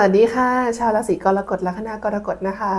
วัสดีค่ะ ชาวราศีกรกฎลัคนากรกฎนะคะ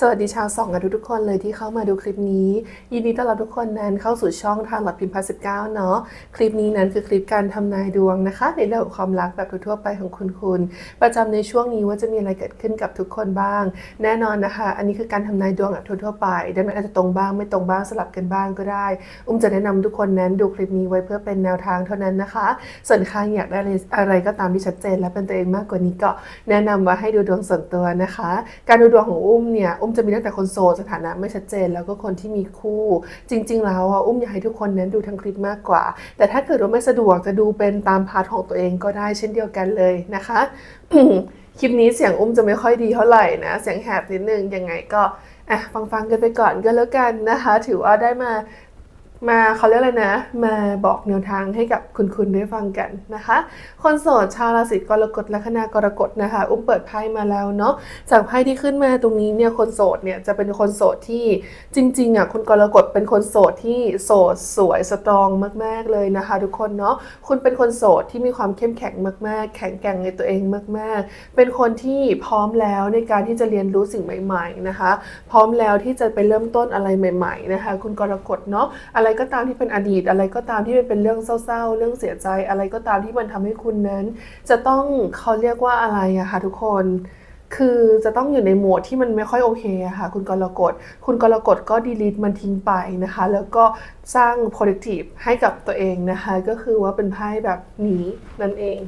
สวัสดีชาวสองกันทุกคนเลยที่เข้ามาดูคลิปนี้ ยินดีต้อนรับทุกคนนั้นเข้าสู่ช่องทางหลักพิมพ์พัสิบเก้าเนาะคลิปนี้นั้นคือคลิปการทำนายดวงนะคะ ในเรื่องของความรักแบบทั่วไปของคุณคุณ ประจำในช่วงนี้ว่าจะมีอะไรเกิดขึ้นกับทุกคนบ้าง แน่นอนนะคะ อันนี้คือการทำนายดวงแบบทั่วไปดังนั้นอาจจะตรงบ้างไม่ตรงบ้างสลับกันบ้างก็ได้ อุ้มจะแนะนำทุกคนนั้นดูคลิปนี้ไว้เพื่อเป็นแนวทางเท่านั้นนะคะส่วนใครอยากได้อะไรก็ตามที่ชัดเจน และเป็นตัวเองมากกว่านี้ก็แนะนำว่าให้ดูดวงส่วนตัวนะคะ การดูดวงของอุ้มเนี่ยอุ้มจะมีตั้งแต่คนโสดสถานะไม่ชัดเจน แล้วก็คนที่มีคู่ จริง ๆ แล้วอะอุ้มอยากให้ทุกคนนั้นดูทั้งคลิปมากกว่า แต่ถ้าเกิดว่าไม่สะดวกจะดูเป็นตามพาร์ทของตัวเองก็ได้เช่นเดียวกันเลยนะคะคลิปนี้เสียงอุ้มจะไม่ค่อยดีเท่าไหร่นะ เสียงแหบนิดนึงยังไงก็อะฟังๆกันไปก่อนก็แล้วกันนะคะ ถือว่าได้มา มาเขาเรียกอะไรนะ มาบอกแนวทางให้กับคุณคุณได้ฟังกันนะคะ คนโสดชาวราศีกรกฎและคณากรกฎนะคะ อุ้มเปิดไพ่มาแล้วเนาะจากไพ่ที่ขึ้นมาตรงนี้เนี่ยคนโสดเนี่ยจะเป็นคนโสดที่จริงๆอะคุณกรกฎเป็นคนโสดที่โสดสวยสตรองมาก ๆเลยนะคะ ทุกคนเนาะคุณเป็นคนโสดที่มีความเข้มแข็งมาก ๆ แข็งแกร่งในตัวเองมาก ๆ เป็นคนที่พร้อมแล้วในการที่จะเรียนรู้สิ่งใหม่ ๆนะคะ พร้อมแล้วที่จะไปเริ่มต้นอะไรใหม่ ๆ นะคะ คุณกรกฎเนาะอะไรก็ตามที่เป็นอดีต อะไรก็ตามที่มันเป็นเรื่องเศร้าๆ เรื่องเสียใจ อะไรก็ตามที่มันทำให้คุณนั้น จะต้องเขาเรียกว่าอะไรอะคะทุกคน คือจะต้องอยู่ในโหมดที่มันไม่ค่อยโอเคอะค่ะ คุณกรกฎ คุณกรกฎก็ดีลิทมันทิ้งไปนะคะ แล้วก็สร้าง productive ให้กับตัวเองนะคะ ก็คือว่าเป็นไพ่แบบนี้นั่นเอง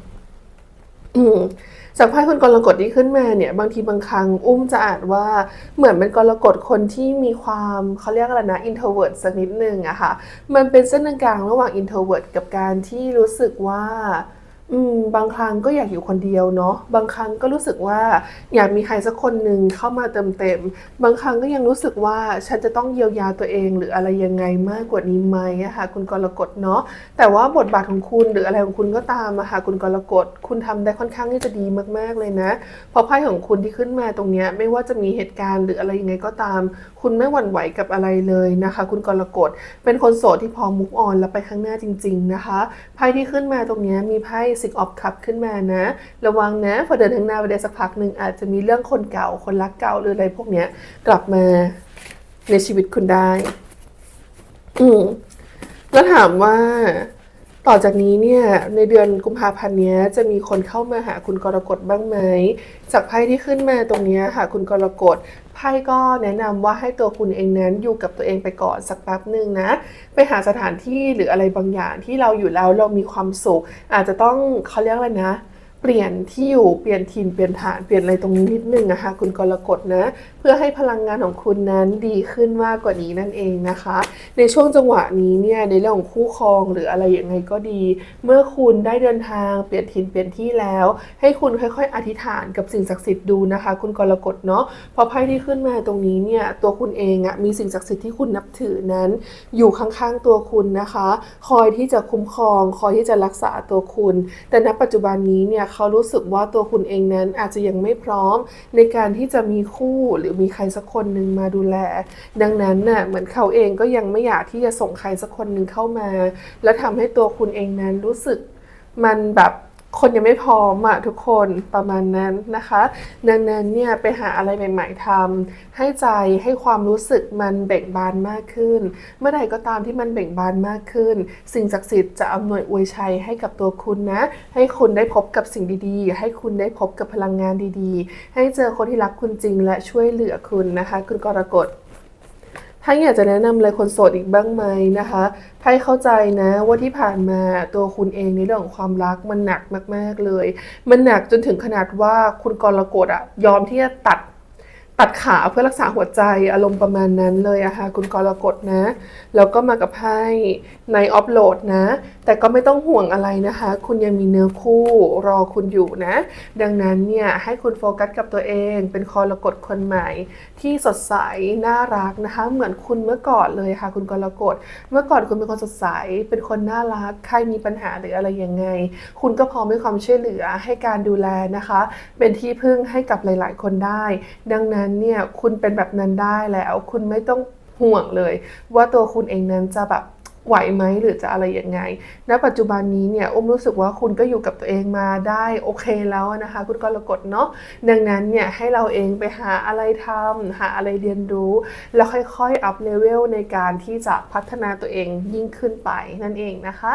จากไพ่คนกรกฎที่ขึ้นมาเนี่ย บางทีบางครั้งอุ้มจะอ่านว่าเหมือนเป็นกรกฎคนที่มีความเขาเรียกอะไรนะอินเทอร์เวิร์ดสักนิดนึงอะค่ะมันเป็นเส้นกลางระหว่างอินเทอร์เวิร์ดกับการที่รู้สึกว่า อืมบางครั้งก็อยากอยู่คนเดียวเนาะบางครั้งก็รู้สึกว่า อยากมีใครสักคนหนึ่งเข้ามาเติมเต็ม บางครั้งก็ยังรู้สึกว่าฉันจะต้องเยียวยาตัวเอง หรืออะไรยังไงมากกว่านี้ไหมอะค่ะคุณกรกฎเนาะแต่ว่าบทบาทของคุณหรืออะไรของคุณก็ตามอะค่ะคุณกรกฎคุณทำได้ค่อนข้างที่จะดีมากๆเลยนะเพราะไพ่ของคุณที่ขึ้นมาตรงเนี้ยไม่ว่าจะมีเหตุการณ์หรืออะไรยังไงก็ตาม คุณไม่หวั่นไหวกับอะไรเลยนะคะ คุณกรกฎเป็นคนโสดที่พร้อมมุกออนแล้วไปข้างหน้าจริง ๆนะคะไพ่ที่ขึ้นมาตรงเนี้ยมีไพ่ six of cup ขึ้นมานะ ระวังนะ พอเดินข้างหน้าไปได้สักพักหนึ่งอาจจะมีเรื่องคนเก่าคนรักเก่าหรืออะไรพวกเนี้ยกลับมาในชีวิตคุณได้ อืมแล้วถามว่าต่อจากนี้เนี่ยในเดือนกุมภาพันธ์นี้จะมีคนเข้ามาหาคุณกรกฎบ้างไหมจากไพ่ที่ขึ้นมาตรงนี้ค่ะคุณกรกฎ ไพ่ก็แนะนำว่าให้ตัวคุณเองนั้นอยู่กับตัวเองไปก่อนสักแป๊บหนึ่งนะ ไปหาสถานที่หรืออะไรบางอย่างที่เราอยู่แล้วเรามีความสุข อาจจะต้องเขาเรียกอะไรนะเปลี่ยนที่อยู่เปลี่ยนถิ่นเปลี่ยนฐานเปลี่ยนอะไรตรงนี้นิดนึงนะคะคุณกรกฎนะ เพื่อให้พลังงานของคุณนั้นดีขึ้นมากกว่านี้นั่นเองนะคะ ในช่วงจังหวะนี้เนี่ยในเรื่องของคู่ครองหรืออะไรอย่างไงก็ดี เมื่อคุณได้เดินทางเปลี่ยนถิ่นเปลี่ยนที่แล้ว ให้คุณค่อย ๆ อธิษฐานกับสิ่งศักดิ์สิทธิ์ดูนะคะ คุณกรกฎเนาะพอไพ่ที่ขึ้นมาตรงนี้เนี่ยตัวคุณเองอะมีสิ่งศักดิ์สิทธิ์ที่คุณนับถือนั้น อยู่ข้างๆตัวคุณนะคะ คอยที่จะคุ้มครอง คอยที่จะรักษาตัวคุณ แต่ณปัจจุบันนี้เนี่ยเขารู้สึกว่าตัวคุณเองนั้นอาจจะยังไม่พร้อมในการที่จะมีคู่หรือมีใครสักคนหนึ่งมาดูแล ดังนั้นน่ะเหมือนเขาเองก็ยังไม่อยากที่จะส่งใครสักคนหนึ่งเข้ามา แล้วทำให้ตัวคุณเองนั้นรู้สึกมันแบบคนยังไม่พร้อมอะทุกคนประมาณนั้นนะคะดังนั้นเนี่ยไปหาอะไรใหม่ๆทำให้ใจให้ความรู้สึกมันเบ่งบานมากขึ้น เมื่อใดก็ตามที่มันเบ่งบานมากขึ้น สิ่งศักดิ์สิทธิ์จะอำนวยอวยชัยให้กับตัวคุณนะ ให้คุณได้พบกับสิ่งดีๆ ให้คุณได้พบกับพลังงานดีๆ ให้เจอคนที่รักคุณจริงและช่วยเหลือคุณนะคะ คุณกรกฎ ถ้าอยากจะแนะนำอะไรคนโสดอีกบ้างไหมนะคะไพ่เข้าใจนะว่าที่ผ่านมาตัวคุณเองในเรื่องของความรักมันหนักมาก ๆเลย มันหนักจนถึงขนาดว่าคุณกรกฎอะยอมที่จะตัด ตัดขาเพื่อรักษาหัวใจอารมณ์ประมาณนั้นเลยอะค่ะคุณกรกฎนะ แล้วก็มากับไพ่ในออฟโหลดนะ แต่ก็ไม่ต้องห่วงอะไรนะคะ คุณยังมีเนื้อคู่รอคุณอยู่นะ ดังนั้นเนี่ยให้คุณโฟกัสกับตัวเอง เป็นกรกฎคนใหม่ ที่สดใสน่ารักนะคะ เหมือนคุณเมื่อก่อนเลยค่ะ คุณกรกฎเมื่อก่อนคุณเป็นคนสดใส เป็นคนน่ารักใครมีปัญหาหรืออะไรยังไง คุณก็พร้อมให้ความช่วยเหลือให้การดูแลนะคะ เป็นที่พึ่งให้กับหลาย ๆ คนได้ ดังนั้นเนี่ยคุณเป็นแบบนั้นได้แล้ว คุณไม่ต้องห่วงเลย ว่าตัวคุณเองนั้นจะแบบ ไหวไหมหรือจะอะไรยังไง ณ ปัจจุบันนี้เนี่ยอุ้มรู้สึกว่าคุณก็อยู่กับตัวเองมาได้โอเคแล้วนะคะ คุณกรกฎเนาะ ดังนั้นเนี่ยให้เราเองไปหาอะไรทำหาอะไรเรียนรู้ แล้วค่อยๆอัพเลเวลในการที่จะพัฒนาตัวเองยิ่งขึ้นไปนั่นเองนะคะ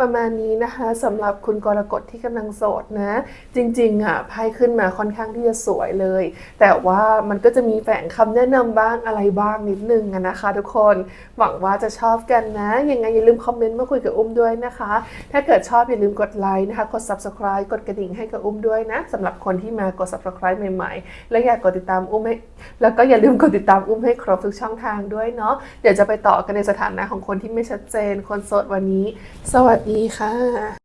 ประมาณนี้นะคะสำหรับคุณกรกฎที่กำลังโสดนะ จริงๆอะไพ่ขึ้นมาค่อนข้างที่จะสวยเลย แต่ว่ามันก็จะมีแฝงคำแนะนำบ้างอะไรบ้างนิดนึงนะคะ ทุกคนหวังว่าจะชอบกันนะยังไงอย่าลืมคอมเมนต์มาคุยกับอุ้มด้วยนะคะ ถ้าเกิดชอบอย่าลืมกดไลค์นะคะ กด subscribe กดกระดิ่งให้กับอุ้มด้วยนะสำหรับคนที่มากด subscribe ใหม่ๆ และอยากกดติดตามอุ้มให้แล้วก็อย่าลืมกดติดตามอุ้มให้ครบทุกช่องทางด้วยเนาะเดี๋ยวจะไปต่อกันในสถานะของคนที่ไม่ชัดเจน คนโสดวันนี้ สวัสดีค่ะ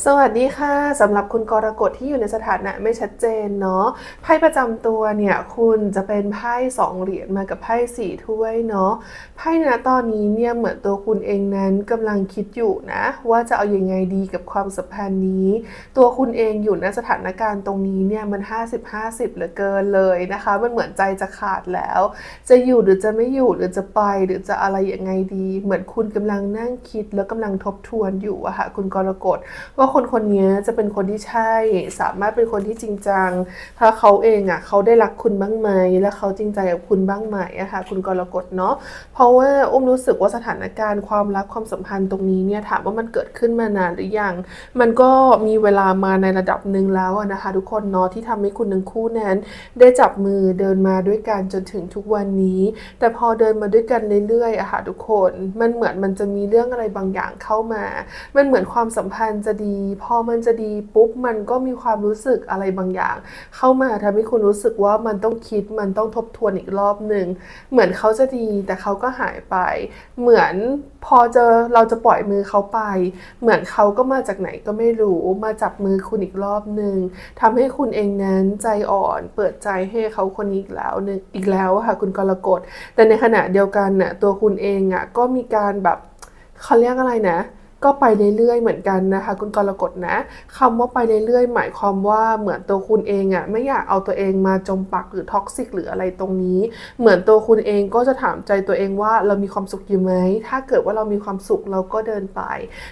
สวัสดีค่ะสำหรับคุณกรกฎที่อยู่ในสถานะไม่ชัดเจนเนาะไพ่ประจำตัวเนี่ยคุณจะเป็นไพ่สองเหรียญมากับไพ่สี่ถ้วยเนาะไพ่ณตอนนี้เนี่ยเหมือนตัวคุณเองนั้นกำลังคิดอยู่นะ ว่าจะเอาอยัางไงดีกับความสัมพันธ์นี้ ตัวคุณเองอยู่ในสถานการณ์ตรงนี้เนี่ยมัน 50-50เหลือเกินเลยนะคะ มันเหมือนใจจะขาดแล้ว จะอยู่หรือจะไม่อยู่หรือจะไปหรือจะอะไรยังไงดี เหมือนคุณกำลังนั่งคิดแล้วกำลังทบทวนอยู่อะค่ะคุณกรกฎว่าคนคนนี้จะเป็นคนที่ใช่ สามารถเป็นคนที่จริงจัง ถ้าเขาเองอะเขาได้รักคุณบ้างไหมและเขาจริงใจกับคุณบ้างไหมอะค่ะคุณกรกฎเนาะเพราะว่าอุ้มรู้สึกว่าสถานการณ์ความรักความสัมพันธ์ตรงนี้เนี่ยถามว่ามันเกิดขึ้นมานานหรือยัง มันก็มีเวลามาในระดับหนึ่งแล้วนะคะ ทุกคนเนาะที่ทำให้คุณทั้งคู่นั้น ได้จับมือเดินมาด้วยกันจนถึงทุกวันนี้ แต่พอเดินมาด้วยกันเรื่อยๆอะค่ะทุกคน มันเหมือนมันจะมีเรื่องอะไรบางอย่างเข้ามา มันเหมือนความสัมพันธ์จะดีพอมันจะดีปุ๊บมันก็มีความรู้สึกอะไรบางอย่าง เข้ามาทำให้คุณรู้สึกว่ามันต้องคิดมันต้องทบทวนอีกรอบหนึ่งเหมือนเขาจะดีแต่เขาก็หายไป เหมือนพอเจอเราจะปล่อยมือเขาไป เหมือนเขาก็มาจากไหนก็ไม่รู้มาจับมือคุณอีกรอบหนึ่งทำให้คุณเองนั้นใจอ่อนเปิดใจให้เขาคนนี้อีกแล้วหนึงอีกแล้วค่ะคุณกรกฎแต่ในขณะเดียวกันน่ะตัวคุณเองอะก็มีการแบบเขาเรียกอะไรนะ ก็ไปเรื่อยๆเหมือนกันนะคะ คุณกรกฎนะคำว่าไปเรื่อยๆหมายความว่าเหมือนตัวคุณเองอะ่ะไม่อยากเอาตัวเองมาจมปักหรือท็อกซิกหรืออะไรตรงนี้ เหมือนตัวคุณเองก็จะถามใจตัวเองว่าเรามีความสุขอยู่ไหมถ้าเกิดว่าเรามีความสุขเราก็เดินไป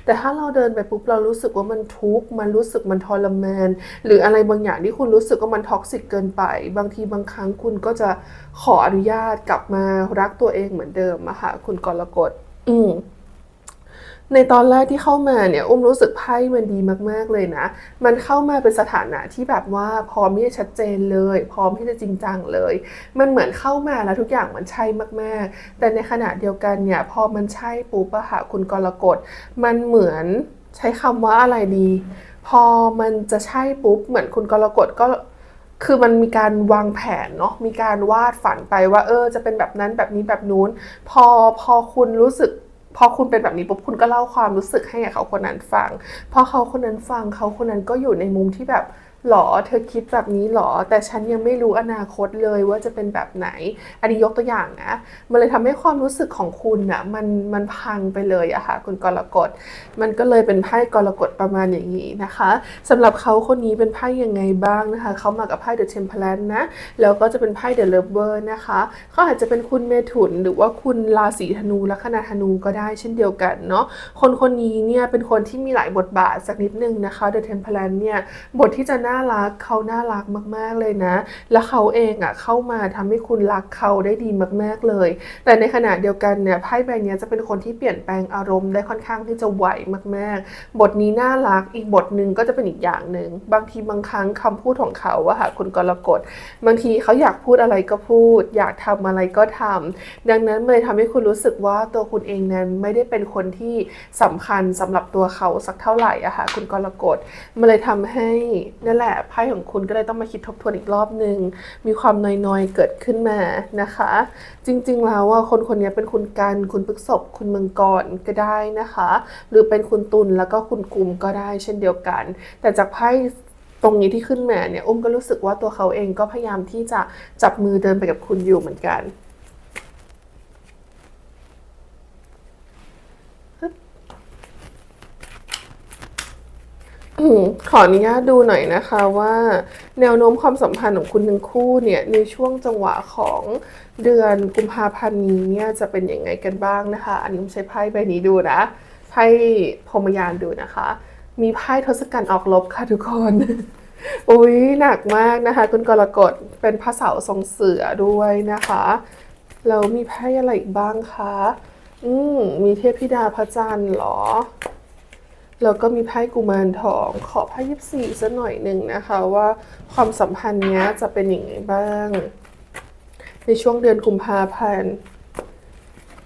แต่ถ้าเราเดินไปปุ๊บเรารู้สึกว่ามันทุกข์มันรู้สึกมันทรมานหรืออะไรบางอย่างที่คุณรู้สึกว่ามันท็อกซิกเกินไป บางทีบางครั้งคุณก็จะขออนุญาตกลับมารักตัวเองเหมือนเดิมอะค่ะคุณกรกฎอืม ในตอนแรกที่เข้ามาเนี่ยอุ้มรู้สึกไพ่มันดีมากๆเลยนะ มันเข้ามาเป็นสถานะที่แบบว่าพร้อมที่จะชัดเจนเลย พร้อมที่จะจริงจังเลย มันเหมือนเข้ามาแล้วทุกอย่างมันใช่มากๆ แต่ในขณะเดียวกันเนี่ยพอมันใช่ปุ๊บอะค่ะคุณกรกฎมันเหมือนใช้คำว่าอะไรดี พอมันจะใช่ปุ๊บเหมือนคุณกรกฎก็คือมันมีการวางแผนเนาะ มีการวาดฝันไปว่า เออ จะเป็นแบบนั้นแบบนี้แบบนู้น พอพอคุณรู้สึก พอคุณเป็นแบบนี้ปุ๊บคุณก็เล่าความรู้สึกให้เขาคนนั้นฟังพอเขาคนนั้นฟังเขาคนนั้นก็อยู่ในมุมที่แบบ หรอเธอคิดแบบนี้หรอ แต่ฉันยังไม่รู้อนาคตเลยว่าจะเป็นแบบไหน อันนี้ยกตัวอย่างนะมันเลยทำให้ความรู้สึกของคุณอะมันมันพังไปเลยอะค่ะคุณกรกฎมันก็เลยเป็นไพ่กรกฎประมาณอย่างนี้นะคะสำหรับเขาคนนี้เป็นไพ่ยังไงบ้างนะคะเขามากับไพ่ The Temperance นะแล้วก็จะเป็นไพ่ The Lover นะคะเขาอาจจะเป็นคุณเมถุนหรือว่าคุณราศีธนูลัคนาธนูก็ได้เช่นเดียวกันเนาะคนคนนี้เนี่ยเป็นคนที่มีหลายบทบาทสักนิดนึงนะคะ The Temperance เนี่ยบทที่จะน่ารักเขาน่ารักมาก ๆเลยนะ แล้วเขาเองอะเข้ามาทำให้คุณรักเขาได้ดีมาก ๆเลย แต่ในขณะเดียวกันเนี่ยไพ่ใบเนี้ยจะเป็นคนที่เปลี่ยนแปลงอารมณ์ได้ค่อนข้างที่จะไหวมาก ๆ บทนี้น่ารักอีกบทหนึ่งก็จะเป็นอีกอย่างหนึ่งบางทีบางครั้งคำพูดของเขาอะค่ะคุณกรกฎบางทีเขาอยากพูดอะไรก็พูด อยากทำอะไรก็ทำดังนั้นเลยทำให้คุณรู้สึกว่าตัวคุณเองนั้นไม่ได้เป็นคนที่สำคัญสำหรับตัวเขาสักเท่าไหร่อะค่ะคุณกรกฎมันเลยทำให้นั่นแหละไพ่ของคุณก็เลยต้องมาคิดทบทวนอีกรอบหนึ่งมีความน้อยๆเกิดขึ้นมานะคะ จริงๆแล้วว่าคนคนนี้เป็นคุณกัน คุณพฤกษบคุณมังกรก็ได้นะคะ หรือเป็นคุณตุลแล้วก็คุณกุมก็ได้เช่นเดียวกัน แต่จากไพ่ตรงนี้ที่ขึ้นมาเนี่ยอุ้มก็รู้สึกว่าตัวเขาเองก็พยายามที่จะจับมือเดินไปกับคุณอยู่เหมือนกันฮึบ อืม ขออนุญาตดูหน่อยนะคะว่าแนวโน้มความสัมพันธ์ของคุณทั้งคู่เนี่ยในช่วงจังหวะของเดือนกุมภาพันธ์นี้เนี่ยจะเป็นยังไงกันบ้างนะคะ อันนี้ผมใช้ไพ่ใบนี้ดูนะไพ่พรมยานดูนะคะ มีไพ่ทศกัณฐ์ออกลบค่ะทุกคนอุ้ยหนักมากนะคะ คุณกรกฎเป็นพระเสาทรงเสือด้วยนะคะแล้วมีไพ่อะไรอีกบ้างคะอืมมีเทพธิดาพระจันทร์เหรอ แล้วก็มีไพ่กุมารทอง ขอไพ่ยิบสี่สักหน่อยหนึ่งนะคะ ว่าความสัมพันธ์เนี้ยจะเป็นอย่างไรบ้าง ในช่วงเดือนกุมภาพันธ์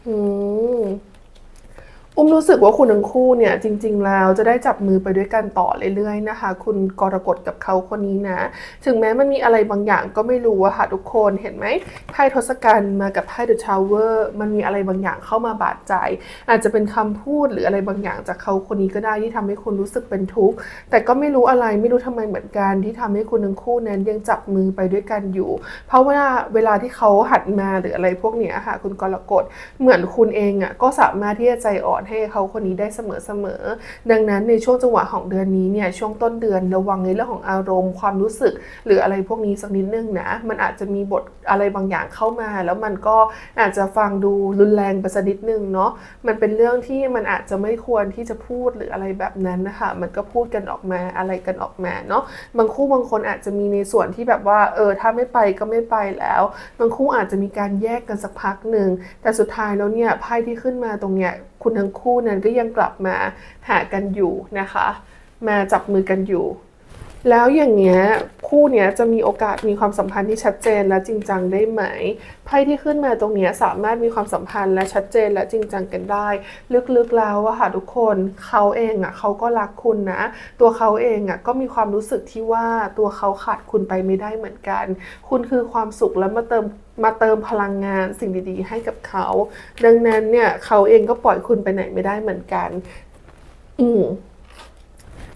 อืม อุ้มรู้สึกว่าคุณทั้งคู่เนี่ยจริง ๆ แล้วจะได้จับมือไปด้วยกันต่อเรื่อยๆนะคะ คุณกรกฎกับเขาคนนี้นะ ถึงแม้มันมีอะไรบางอย่างก็ไม่รู้อะค่ะทุกคนเห็นไหมไพ่ทศกัณฐ์มากับไพ่เดอะชาวเวอร์มันมีอะไรบางอย่างเข้ามาบาดใจ อาจจะเป็นคำพูดหรืออะไรบางอย่างจากเขาคนนี้ก็ได้ที่ทำให้คุณรู้สึกเป็นทุกข์แต่ก็ไม่รู้อะไรไม่รู้ทำไมเหมือนกัน ที่ทำให้คุณทั้งคู่นั้นยังจับมือไปด้วยกันอยู่ เพราะว่าเวลาที่เขาหัดมาหรืออะไรพวกเนี้ยค่ะ คุณกรกฎเหมือนคุณเองอะก็สามารถที่จะใจอ่อนให้เขาคนนี้ได้เสมอๆ ดังนั้นในช่วงจังหวะของเดือนนี้เนี่ยช่วงต้นเดือนระวังในเรื่องของอารมณ์ความรู้สึก หรืออะไรพวกนี้สักนิดนึงนะ มันอาจจะมีบทอะไรบางอย่างเข้ามา แล้วมันก็อาจจะฟังดูรุนแรงไปสักนิดนึงเนาะมันเป็นเรื่องที่มันอาจจะไม่ควรที่จะพูดหรืออะไรแบบนั้นนะคะมันก็พูดกันออกมาอะไรกันออกมาเนาะบางคู่บางคนอาจจะมีในส่วนที่แบบว่าเออถ้าไม่ไปก็ไม่ไปแล้ว บางคู่อาจจะมีการแยกกันสักพักหนึ่งแต่สุดท้ายแล้วเนี่ยไพ่ที่ขึ้นมาตรงเนี้ย คุณทั้งคู่นั้นก็ยังกลับมาหากันอยู่นะคะ มาจับมือกันอยู่ แล้วอย่างเงี้ยคู่เนี้ยจะมีโอกาสมีความสัมพันธ์ที่ชัดเจนและจริงจังได้ไหมไพ่ที่ขึ้นมาตรงเนี้ยสามารถมีความสัมพันธ์และชัดเจนและจริงจังกันได้ ลึกๆแล้วอะค่ะทุกคนเขาเองอะเขาก็รักคุณนะ ตัวเขาเองอะก็มีความรู้สึกที่ว่าตัวเขาขาดคุณไปไม่ได้เหมือนกัน คุณคือความสุขและมาเติมมาเติมพลังงานสิ่งดีๆ ให้กับเขา ดังนั้นเนี่ยเขาเองก็ปล่อยคุณไปไหนไม่ได้เหมือนกัน อืม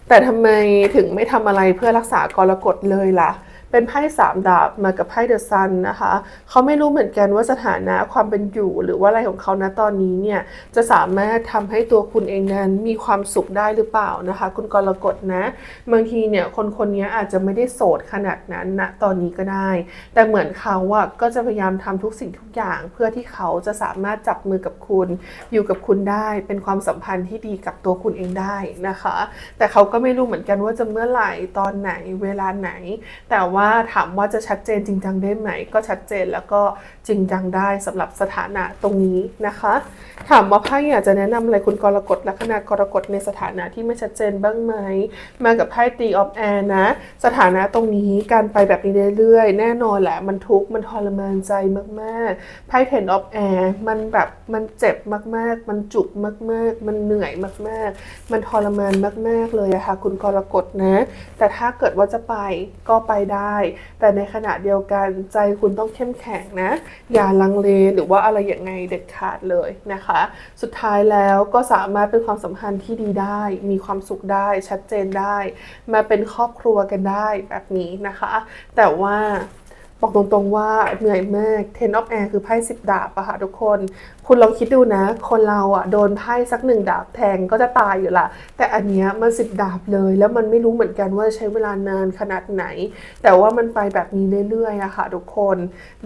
แต่ทำไมถึงไม่ทำอะไรเพื่อรักษากรกฎเลยล่ะ เป็นไพ่สามดาบมากับไพ่เดอะซันนะคะเขาไม่รู้เหมือนกันว่าสถานะความเป็นอยู่หรือว่าอะไรของเขานะตอนนี้เนี่ยจะสามารถทำให้ตัวคุณเองนั้นมีความสุขได้หรือเปล่านะคะ คุณกรกฎนะ บางทีเนี่ยคนคนนี้อาจจะไม่ได้โสดขนาดนั้นนะตอนนี้ก็ได้ แต่เหมือนเขาอะก็จะพยายามทำทุกสิ่งทุกอย่าง เพื่อที่เขาจะสามารถจับมือกับคุณ อยู่กับคุณได้ เป็นความสัมพันธ์ที่ดีกับตัวคุณเองได้นะคะ แต่เขาก็ไม่รู้เหมือนกันว่าจะเมื่อไหร่ตอนไหนเวลาไหน แต่ว่าว่าถามว่าจะชัดเจนจริงจังได้ไหม ก็ชัดเจนแล้วก็จริงจังได้สำหรับสถานะตรงนี้นะคะ ถามว่าไพ่อยากจะแนะนำอะไรคุณกรกฎลัคนากรกฎในสถานะที่ไม่ชัดเจนบ้างไหม มากับไพ่ตีออฟแอร์นะ สถานะตรงนี้การไปแบบนี้เรื่อยๆ แน่นอนแหละ มันทุกข์มันทรมานใจมากๆไพ่เทนออฟแอร์มันแบบมันเจ็บมากๆ มันจุกมากๆ มันเหนื่อยมากๆ มันทรมานมากๆเลยอะค่ะคุณกรกฎนะ แต่ถ้าเกิดว่าจะไปก็ไปได้แต่ในขณะเดียวกันใจคุณต้องเข้มแข็งนะ อย่าลังเลหรือว่าอะไรอย่างไงเด็ดขาดเลยนะคะ สุดท้ายแล้วก็สามารถเป็นความสัมพันธ์ที่ดีได้ มีความสุขได้ชัดเจนได้ มาเป็นครอบครัวกันได้แบบนี้นะคะ แต่ว่าบอกตรงๆว่าเหนื่อยมาก Ten of Air คือไพ่สิบดาบอะค่ะทุกคน คุณลองคิดดูนะ คนเราอะโดนไพ่สักหนึ่งดาบแทงก็จะตายอยู่ละแต่อันเนี้ยมันสิบดาบเลย แล้วมันไม่รู้เหมือนกันว่าใช้เวลานานขนาดไหน แต่ว่ามันไปแบบนี้เรื่อยๆอะค่ะทุกคน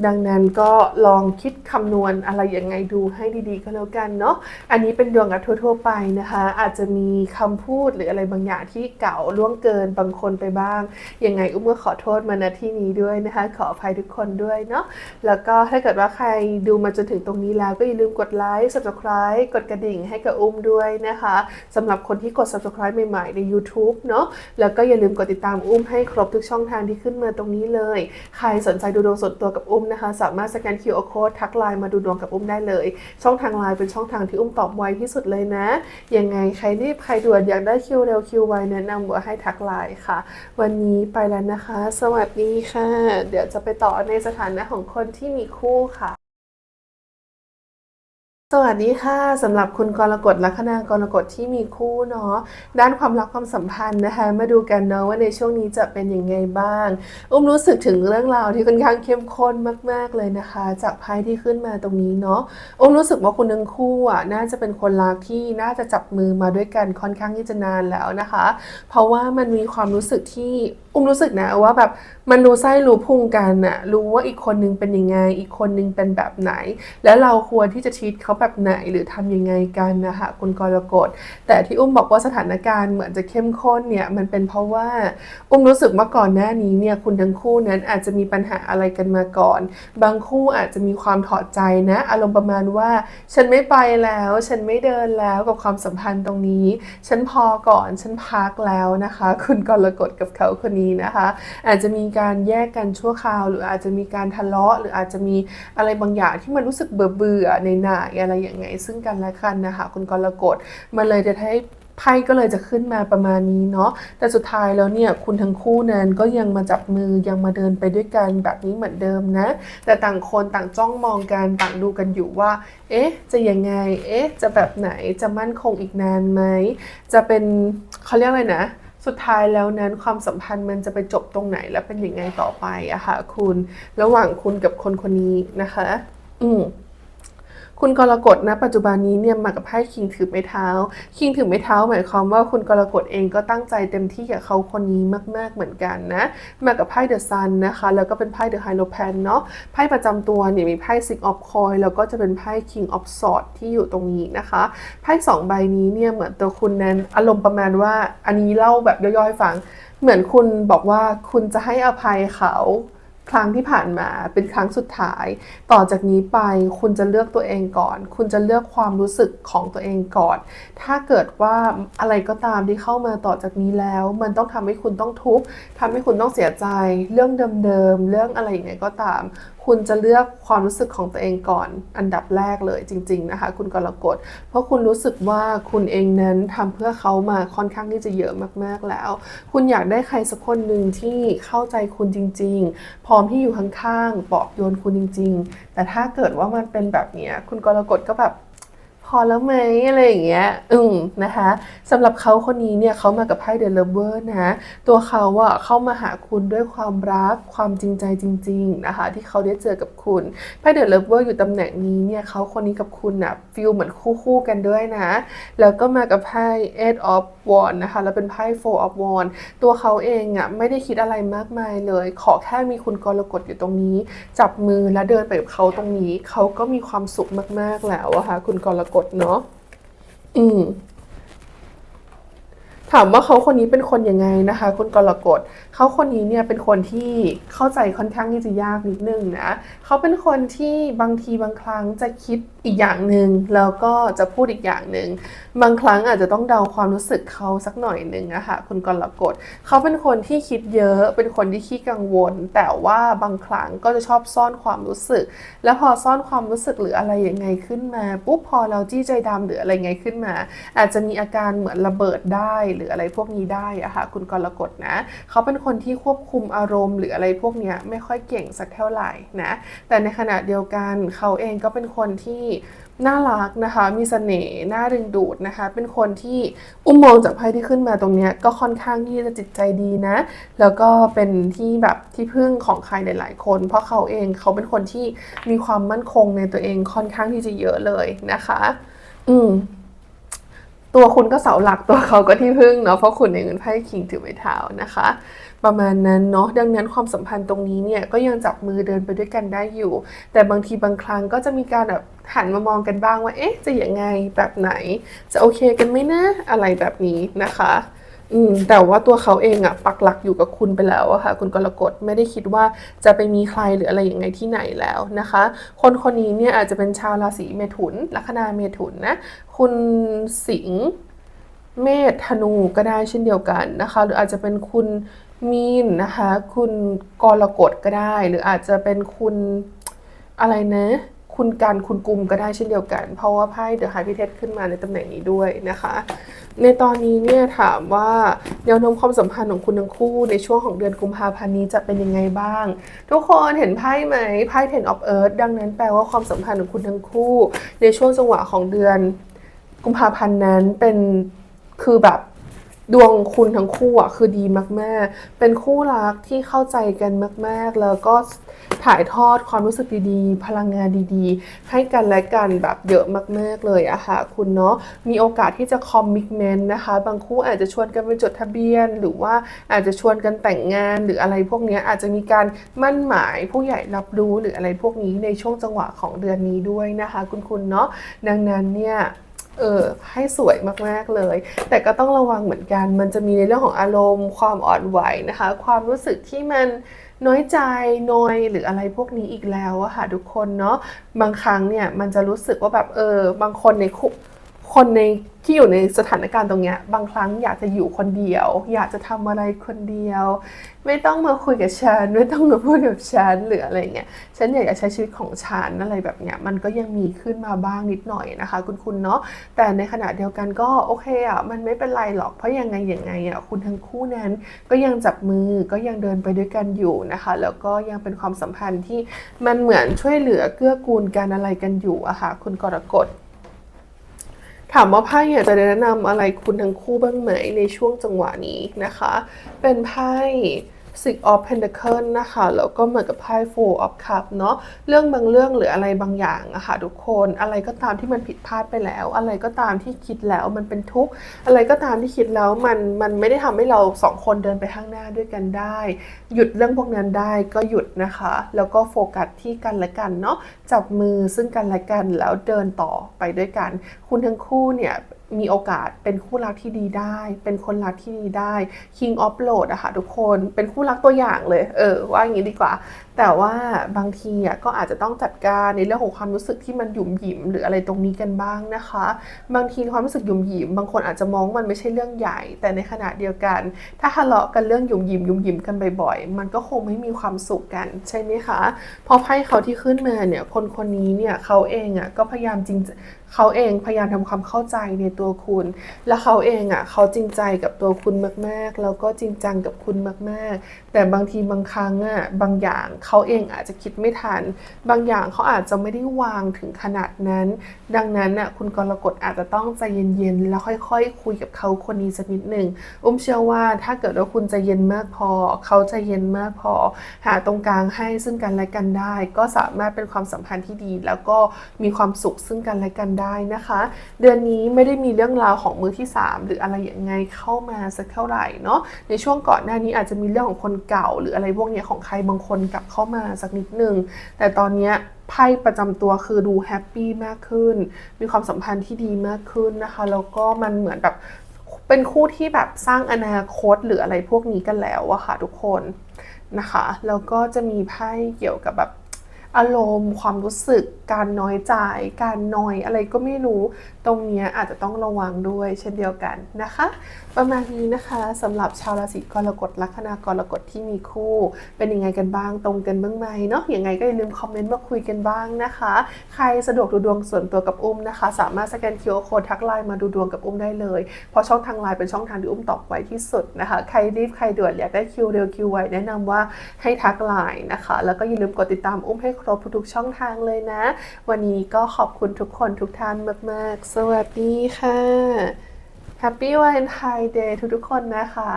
ดังนั้นก็ลองคิดคำนวณอะไรยังไงดูให้ดีๆก็แล้วกันเนาะอันนี้เป็นดวงกับทั่วๆไปนะคะ อาจจะมีคำพูดหรืออะไรบางอย่างที่เก่าล่วงเกินบางคนไปบ้างยังไงอุ้มก็ขอโทษมาณที่นี้ด้วยนะคะ ขออภัยทุกคนด้วยเนาะแล้วก็ถ้าเกิดว่าใครดูมาจนถึงตรงนี้แล้วก็อย่าลืมกดไลค์ subscribe กดกระดิ่งให้กับอุ้มด้วยนะคะสำหรับคนที่กด subscribe ใหม่ๆ ใน YouTube เนาะแล้วก็อย่าลืมกดติดตามอุ้มให้ครบทุกช่องทางที่ขึ้นมาตรงนี้เลย ใครสนใจดูดวงส่วนตัวกับอุ้มนะคะ สามารถสแกน QR code ทักไลน์มาดูดวงกับอุ้มได้เลย ช่องทางไลน์เป็นช่องทางที่อุ้มตอบไวที่สุดเลยนะยังไงใครรีบใครด่วนอยากได้คิวเร็วคิวไวแนะนำว่าให้ทักไลน์ค่ะ วันนี้ไปแล้วนะคะ สวัสดีค่ะ เดี๋ยวจะไปต่อในสถานะของคนที่มีคู่ค่ะ สวัสดีค่ะสำหรับคุณกรกฎลัคนากรกฎที่มีคู่เนาะด้านความรักความสัมพันธ์นะคะ มาดูกันเนาะว่าในช่วงนี้จะเป็นยังไงบ้าง อุ้มรู้สึกถึงเรื่องราวที่ค่อนข้างเข้มข้นมาก ๆเลยนะคะ จากไพ่ที่ขึ้นมาตรงนี้เนาะอุ้มรู้สึกว่าคุณทั้งคู่อะน่าจะเป็นคนรักที่น่าจะจับมือมาด้วยกันค่อนข้างที่จะนานแล้วนะคะ เพราะว่ามันมีความรู้สึกที่ อุ้มรู้สึกนะว่าแบบมันรู้ไส้รู้พุงกันอะรู้ว่าอีกคนนึงเป็นยังไง อีกคนนึงเป็นแบบไหน แล้วเราควรที่จะทีตเขาแบบไหนหรือทำยังไงกันนะคะคุณกรกฎแต่ที่อุ้มบอกว่าสถานการณ์เหมือนจะเข้มข้นเนี่ยมันเป็นเพราะว่าอุ้มรู้สึกว่าก่อนหน้านี้เนี่ยคุณทั้งคู่นั้นอาจจะมีปัญหาอะไรกันมาก่อน บางคู่อาจจะมีความถอดใจนะ อารมณ์ประมาณว่า ฉันไม่ไปแล้ว ฉันไม่เดินแล้วกับความสัมพันธ์ตรงนี้ ฉันพอก่อนฉันพักแล้วนะคะ คุณกรกฎกับเขาคนนี้นะคะ อาจจะมีการแยกกันชั่วคราว หรืออาจจะมีการทะเลาะ หรืออาจจะมีอะไรบางอย่างที่มันรู้สึกเบื่อเบื่อในหน่ายอะไรอย่างไง ซึ่งกันและกันนะคะคุณกรกฎมันเลยจะให้ไพ่ก็เลยจะขึ้นมาประมาณนี้เนาะ แต่สุดท้ายแล้วเนี่ยคุณทั้งคู่นั้นก็ยังมาจับมือยังมาเดินไปด้วยกันแบบนี้เหมือนเดิมนะ แต่ต่างคนต่างจ้องมองกันต่างดูกันอยู่ว่า เอ๊ะ จะยังไง เอ๊ะ จะแบบไหน จะมั่นคงอีกนานไหม จะเป็นเขาเรียกอะไรนะ สุดท้ายแล้วนั้นความสัมพันธ์มันจะไปจบตรงไหนและเป็นยังไงต่อไปอะค่ะคุณระหว่างคุณกับคนคนนี้นะคะ อืม คุณกรกฎนะปัจจุบันนี้เนี่ยมากับไพ่คิงถือไม้เท้า คิงถือไม้เท้า หมายความว่าคุณกรกฎเองก็ตั้งใจเต็มที่กับเขาคนนี้มาก ๆเหมือนกันนะมากับไพ่เดอะซันนะคะแล้วก็เป็นไพ่เดอะไฮโลแพนเนาะไพ่ประจำตัวเนี่ยมีไพ่ซิกออฟคอยแล้วก็จะเป็นไพ่คิงออฟสอดที่อยู่ตรงนี้นะคะไพ่สองใบนี้เนี่ยเหมือนตัวคุณนั้นอารมณ์ประมาณว่าอันนี้เล่าแบบย่อยๆให้ฟังเหมือนคุณบอกว่าคุณจะให้อภัยเขา ครั้งที่ผ่านมาเป็นครั้งสุดท้าย ต่อจากนี้ไปคุณจะเลือกตัวเองก่อน คุณจะเลือกความรู้สึกของตัวเองก่อน ถ้าเกิดว่าอะไรก็ตามที่เข้ามาต่อจากนี้แล้ว มันต้องทำให้คุณต้องทุกข์ทำให้คุณต้องเสียใจ เรื่องเดิมๆเรื่องอะไรอย่างไงก็ตาม คุณจะเลือกความรู้สึกของตัวเองก่อนอันดับแรกเลยจริง ๆนะคะ คุณกรกฎเพราะคุณรู้สึกว่าคุณเองนั้นทำเพื่อเขามาค่อนข้างที่จะเยอะมากๆแล้ว คุณอยากได้ใครสักคนหนึ่งที่เข้าใจคุณจริง ๆ พร้อมที่อยู่ข้างๆปลอบโยนคุณจริง ๆ แต่ถ้าเกิดว่ามันเป็นแบบนี้คุณกรกฎก็แบบ อแล้วไหมอะไรอย่างเงี้ย อืมนะคะสำหรับเขาคนนี้เนี่ยเขามากับไพ่เดลเวอร์นะตัวเขาอะเข้ามาหาคุณด้วยความรักความจริงใจจริง ๆนะคะ ที่เขาได้เจอกับคุณไพ่เดลเวอร์อยู่ตำแหน่งนี้เนี่ยเขาคนนี้กับคุณอะฟิลเหมือนคู่ๆกันด้วยนะ แล้วก็มากับไพ่ Eight of Wands นะคะ แล้วเป็นไพ่ Four of Wands ตัวเขาเองอะไม่ได้คิดอะไรมากมายเลย ขอแค่มีคุณกรกฎอยู่ตรงนี้ จับมือและเดินไปกับเขาตรงนี้ เขาก็มีความสุขมากๆแล้วอะค่ะคุณกรกฎเนาะอืม ถามว่าเขาคนนี้เป็นคนยังไงนะคะ คุณกรกฎเขาคนนี้เนี่ยเป็นคนที่เข้าใจค่อนข้างที่จะยากนิดนึงนะเขาเป็นคนที่บางทีบางครั้งจะคิดอีกอย่างหนึ่งแล้วก็จะพูดอีกอย่างหนึ่งบางครั้งอาจจะต้องเดาความรู้สึกเขาสักหน่อยหนึ่งอะคะคุณกรกฎเขาเป็นคนที่คิดเยอะ เป็นคนที่ขี้กังวล แต่ว่าบางครั้งก็จะชอบซ่อนความรู้สึก แล้วพอซ่อนความรู้สึกหรืออะไรยังไงขึ้นมาปุ๊บพอเราจี้ใจดำหรืออะไรไงขึ้นมา อาจจะมีอาการเหมือนระเบิดได้หรืออะไรพวกนี้ได้อะค่ะคุณกรกฎนะเขาเป็นคนที่ควบคุมอารมณ์ หรืออะไรพวกนี้ไม่ค่อยเก่งสักเท่าไหร่นะแต่ในขณะเดียวกันเขาเองก็เป็นคนที่น่ารักนะคะ มีเสน่ห์น่าดึงดูดนะคะ เป็นคนที่อุ้มมองจากไพ่ที่ขึ้นมาตรงนี้ก็ค่อนข้างที่จะจิตใจดีนะ แล้วก็เป็นที่แบบที่พึ่งของใครหลาย ๆ คน เพราะเขาเองเขาเป็นคนที่มีความมั่นคงในตัวเองค่อนข้างที่จะเยอะเลยนะคะ อืม ตัวคุณก็เสาหลักตัวเขาก็ที่พึ่งเนาะเพราะคุณในเงินไพ่คิงถือไม้เท้านะคะ ประมาณนั้นเนาะดังนั้นความสัมพันธ์ตรงนี้เนี่ยก็ยังจับมือเดินไปด้วยกันได้อยู่ แต่บางทีบางครั้งก็จะมีการแบบหันมามองกันบ้างว่าเอ๊ะจะยังไงแบบไหน จะโอเคกันไหมนะอะไรแบบนี้นะคะ อืมแต่ว่าตัวเขาเองอะปักหลักอยู่กับคุณไปแล้วอะค่ะ คุณกรกฎไม่ได้คิดว่าจะไปมีใครหรืออะไรยังไงที่ไหนแล้วนะคะ คนคนนี้เนี่ยอาจจะเป็นชาวราศีเมถุน ลัคนาเมถุนนะคุณสิงห์เมษธนูก็ได้เช่นเดียวกันนะคะ หรืออาจจะเป็นคุณมีนนะคะ คุณกรกฎก็ได้ หรืออาจจะเป็นคุณอะไรนะคุณการคุณกุมก็ได้เช่นเดียวกัน เพราะว่าไพ่เดอะไฮพิเทสขึ้นมาในตำแหน่งนี้ด้วยนะคะ ในตอนนี้เนี่ยถามว่าแนวโน้มความสัมพันธ์ของคุณทั้งคู่ในช่วงของเดือนกุมภาพันธ์นี้จะเป็นยังไงบ้าง ทุกคนเห็นไพ่ไหมไพ่ Ten of Earth ดังนั้นแปลว่าความสัมพันธ์ของคุณทั้งคู่ ในช่วงจังหวะของเดือนกุมภาพันธ์นั้นเป็นคือแบบดวงคุณทั้งคู่อะคือดีมาก ๆ เป็นคู่รักที่เข้าใจกันมาก ๆ แล้วก็ ถ่ายทอดความรู้สึกดีๆ พลังงานดีๆ ให้กันและกันแบบเยอะมากๆเลยอะค่ะคุณเนาะมีโอกาสที่จะคอมมิชเมนต์นะคะ บางคู่อาจจะชวนกันไปจดทะเบียน หรือว่าอาจจะชวนกันแต่งงานหรืออะไรพวกนี้อาจจะมีการมั่นหมายผู้ใหญ่รับรู้หรืออะไรพวกนี้ในช่วงจังหวะของเดือนนี้ด้วยนะคะ คุณคุณเนาะดังนั้นเนี่ยเออให้สวยมากๆเลย แต่ก็ต้องระวังเหมือนกัน มันจะมีในเรื่องของอารมณ์ ความอ่อนไหวนะคะ ความรู้สึกที่มัน น้อยใจนอยหรืออะไรพวกนี้อีกแล้วอะค่ะทุกคนเนาะบางครั้งเนี่ยมันจะรู้สึกว่าแบบเออบางคนในคนใน ที่อยู่ในสถานการณ์ตรงเนี้ยบางครั้งอยากจะอยู่คนเดียว อยากจะทำอะไรคนเดียว ไม่ต้องมาคุยกับฉัน ไม่ต้องมาพูดกับฉันหรืออะไรเงี้ยฉันอยากจะใช้ชีวิตของฉันอะไรแบบเนี้ยมันก็ยังมีขึ้นมาบ้างนิดหน่อยนะคะ คุณคุณเนาะแต่ในขณะเดียวกันก็โอเคอะมันไม่เป็นไรหรอกเพราะยังไงยังไงอะคุณทั้งคู่นั้น ก็ยังจับมือก็ยังเดินไปด้วยกันอยู่นะคะ แล้วก็ยังเป็นความสัมพันธ์ที่มันเหมือนช่วยเหลือเกื้อกูลกันอะไรกันอยู่อะค่ะคุณกรกฎ ถามว่าไพ่อยากจะแนะนำอะไรคุณทั้งคู่บ้างไหมในช่วงจังหวะนี้นะคะ เป็นไพ่ Six of Pentacle นะคะ แล้วก็เหมือนกับไพ่ Four of Cup เนาะเรื่องบางเรื่องหรืออะไรบางอย่างอะค่ะทุกคนอะไรก็ตามที่มันผิดพลาดไปแล้ว อะไรก็ตามที่คิดแล้วมันเป็นทุกข์อะไรก็ตามที่คิดแล้วมันมันไม่ได้ทำให้เราสองคนเดินไปข้างหน้าด้วยกันได้ หยุดเรื่องพวกนั้นได้ก็หยุดนะคะ แล้วก็โฟกัสที่กันและกันเนาะจับมือซึ่งกันและกันแล้วเดินต่อไปด้วยกัน คุณทั้งคู่เนี่ย มีโอกาสเป็นคู่รักที่ดีได้ เป็นคนรักที่ดีได้ King of Load อะค่ะทุกคนเป็นคู่รักตัวอย่างเลย เออว่าอย่างนี้ดีกว่าแต่ว่าบางทีอะก็อาจจะต้องจัดการในเรื่องของความรู้สึกที่มันหยุ่มหยิมหรืออะไรตรงนี้กันบ้างนะคะ บางทีความรู้สึกหยุ่มหยิม บางคนอาจจะมองมันไม่ใช่เรื่องใหญ่ แต่ในขณะเดียวกัน ถ้าทะเลาะกันเรื่องหยุ่มหยิมหยุ่มหยิมกันบ่อยๆ มันก็คงไม่มีความสุขกันใช่ไหมคะพราะไพ่เขาที่ขึ้นมาเนี่ยคนคนนี้เนี่ยเขาเองอะก็พยายามจริงเขาเองพยายามทำความเข้าใจในตัวคุณ และเขาเองอะเขาจริงใจกับตัวคุณมากๆ แล้วก็จริงจังกับคุณมากๆ แต่บางทีบางครั้งอะบางอย่างเขาเองอาจจะคิดไม่ทัน บางอย่างเขาอาจจะไม่ได้วางถึงขนาดนั้น ดังนั้นอะคุณกรกฎอาจจะต้องใจเย็นๆ แล้วค่อยๆคุยกับเขาคนนี้สักนิดหนึ่งอุ้มเชื่อว่าถ้าเกิดว่าคุณใจเย็นมากพอ เขาใจเย็นมากพอ หาตรงกลางให้ซึ่งกันและกันได้ ก็สามารถเป็นความสัมพันธ์ที่ดี แล้วก็มีความสุขซึ่งกันและกันได้นะคะ เดือนนี้ไม่ได้มีเรื่องราวของมือที่ 3 หรืออะไรอย่างไงเข้ามาสักเท่าไหร่เนาะในช่วงก่อนหน้านี้อาจจะมีเรื่องของคนเก่า หรืออะไรพวกนี้ของใครบางคนกับเข้ามาสักนิดนึง แต่ตอนนี้ไพ่ประจำตัวคือดูแฮปปี้มากขึ้น มีความสัมพันธ์ที่ดีมากขึ้นนะคะ แล้วก็มันเหมือนแบบเป็นคู่ที่แบบสร้างอนาคตหรืออะไรพวกนี้กันแล้วอะค่ะทุกคนนะคะ แล้วก็จะมีไพ่เกี่ยวกับแบบ อารมณ์ ความรู้สึก การน้อยใจ การนอยอะไรก็ไม่รู้ ตรงนี้อาจจะต้องระวังด้วยเช่นเดียวกันนะคะ ประมาณนี้นะคะสำหรับชาวราศีกรกฎลัคนากรกฎที่มีคู่ เป็นยังไงกันบ้างตรงกันบ้างไหมเนาะยังไงก็อย่าลืมคอมเมนต์มาคุยกันบ้างนะคะ ใครสะดวกดูดวงส่วนตัวกับอุ้มนะคะ สามารถสแกน QR Code ทักไลน์มาดูดวงกับอุ้มได้เลย เพราะช่องทางไลน์เป็นช่องทางที่อุ้มตอบไวที่สุดนะคะ ใครรีบใครด่วนอยากได้คิวเร็วคิวไวแนะนำว่าให้ทักไลน์นะคะ แล้วก็อย่าลืมกดติดตามอุ้มให้ครบทุกช่องทางเลยนะ วันนี้ก็ขอบคุณทุกคนทุกท่านมาก ๆ สวัสดีค่ะ Happy Valentine Day ทุกๆคนนะคะ